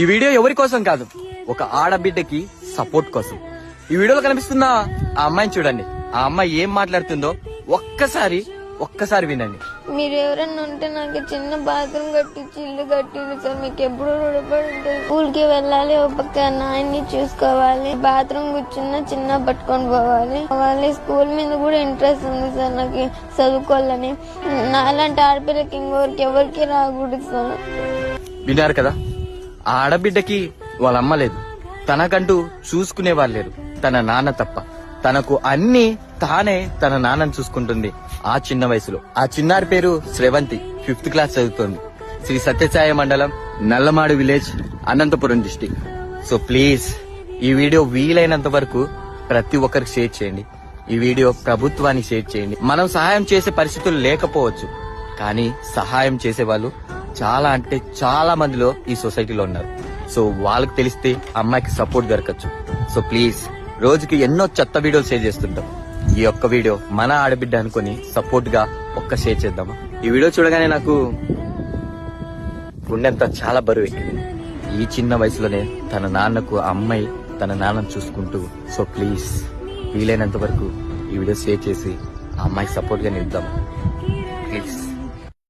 ఈ వీడియో ఎవరి కోసం కాదు ఒక ఆడబిడ్డకి సపోర్ట్ కోసం. ఈ వీడియోలో కనిపిస్తున్న ఆ అమ్మాయిని చూడండి. ఆ అమ్మాయి ఏం మాట్లాడుతుందో ఒక్కసారి ఒక్కసారి వినండి. మీరు ఎవరన్నా ఉంటే నాకు చిన్న బాత్రూమ్ కట్టించి ఇల్లు కట్టింది సార్. మీకు ఎప్పుడు రుణపడి ఉంటుంది స్కూల్కి వెళ్ళాలి ఒక పక్క నాయన్ని చూసుకోవాలి బాత్రూమ్ కూర్చున్నా చిన్న పట్టుకొని పోవాలి. వాళ్ళ స్కూల్ మీద కూడా ఇంట్రెస్ట్ ఉంది సార్ నాకు చదువుకోవాలని. నాలాంటి ఆడపిల్లకి ఇంకొకరికి ఎవరికి రాకూడదు సార్. విన్నారు కదా? ఆ ఆడబిడ్డకి వాళ్ళ అమ్మ లేదు. తనకంటూ చూసుకునే వాళ్ళు లేరు. తన నాన్న తప్ప. తనకు అన్ని తానే తన నాన్నని చూసుకుంటుంది ఆ చిన్న వయసులో. ఆ చిన్నారి పేరు శ్రవంతి. ఫిఫ్త్ క్లాస్ చదువుతోంది. శ్రీ సత్యసాయ మండలం Nallamadu village Anantapur district. So please ఈ వీడియో వీలైనంత వరకు ప్రతి ఒక్కరికి షేర్ చేయండి. ఈ వీడియో ప్రభుత్వానికి షేర్ చేయండి. మనం సహాయం చేసే పరిస్థితులు లేకపోవచ్చు కానీ సహాయం చేసే వాళ్ళు చాలా అంటే చాలా మందిలో ఈ సొసైటీలో ఉన్నారు. సో వాళ్ళకి తెలిస్తే అమ్మాయికి సపోర్ట్ దొరకచ్చు. సో ప్లీజ్ రోజుకి ఎన్నో చెత్త వీడియోలు షేర్ చేస్తుంటాం. ఈ ఒక్క వీడియో మన ఆడబిడ్డ అనుకొని సపోర్ట్గా ఒక్క షేర్ చేద్దామా ఈ వీడియో చూడగానే నాకు గుండెంత చాలా బరువు ఎక్కింది. ఈ చిన్న వయసులోనే తన నాన్నకు ఆ అమ్మాయి తన నాన్నను చూసుకుంటూ సో ప్లీజ్ వీలైనంత వరకు ఈ వీడియో షేర్ చేసి ఆ అమ్మాయికి సపోర్ట్గా ప్లీజ్.